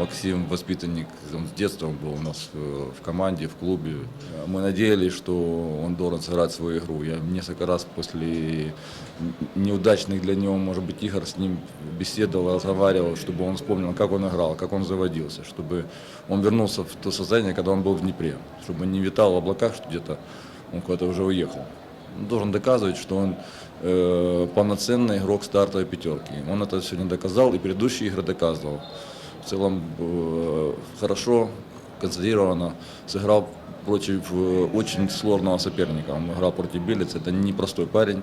Максим воспитанник, он с детства был у нас э, в команде, в клубе. Мы надеялись, что он должен сыграть свою игру. Я несколько раз после неудачных для него, может быть, игр с ним беседовал, разговаривал, чтобы он вспомнил, как он играл, как он заводился, чтобы он вернулся в то состояние, когда он был в Днепре, чтобы не витал в облаках, что где-то он куда-то уже уехал. Он должен доказывать, что он э, полноценный игрок стартовой пятерки. Он это сегодня доказал и предыдущие игры доказывал. В целом хорошо, концентрированно сыграл против очень сложного соперника. Он играл против Белица, это непростой парень.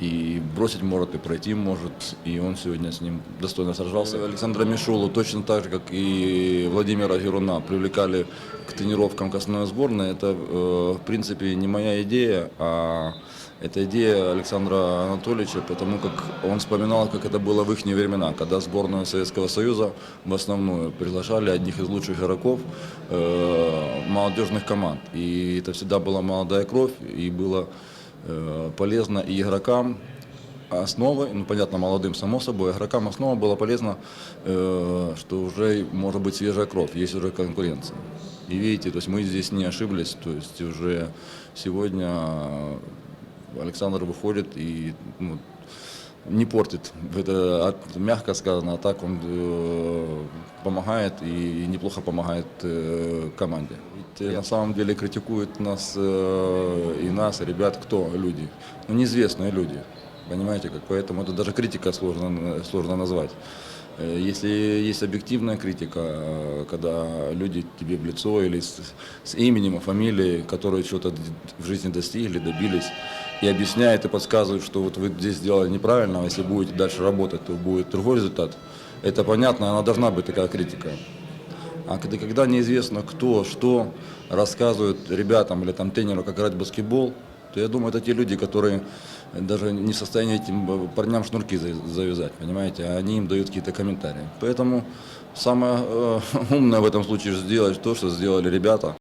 И бросить может, и пройти может. И он сегодня с ним достойно сражался. Александра Мишулу точно так же, как и Владимира Геруна, привлекали к тренировкам к основной сборной. Это, э, в принципе, не моя идея, а это идея Александра Анатольевича, потому как он вспоминал, как это было в их времена, когда сборную Советского Союза в основную приглашали одних из лучших игроков э, молодежных команд. И это всегда была молодая кровь, и было полезно и игрокам, основы, ну понятно, молодым само собой, игрокам основа было полезно, э, что уже может быть свежая кровь, есть уже конкуренция. И видите, то есть мы здесь не ошиблись, то есть уже сегодня Александр выходит и ну, не портит. Это мягко сказано, а так он э, помогает и неплохо помогает э, команде. Ведь, э, на самом деле критикуют нас э, и нас, и ребят, кто люди? Ну, неизвестные люди. Понимаете, как поэтому это даже критика сложно, сложно назвать. Э, Если есть объективная критика, когда люди тебе в лицо или с, с именем и фамилией, которые что-то в жизни достигли, добились, и объясняет и подсказывает, что вот вы здесь сделали неправильно, а если будете дальше работать, то будет другой результат. Это понятно, она должна быть такая критика. А когда, когда неизвестно кто, что рассказывают ребятам или там тренеру, как играть в баскетбол, то я думаю, это те люди, которые даже не в состоянии этим э, парням шнурки за- завязать, понимаете, а они им дают какие-то комментарии. Поэтому самое э, умное в этом случае сделать то, что сделали ребята.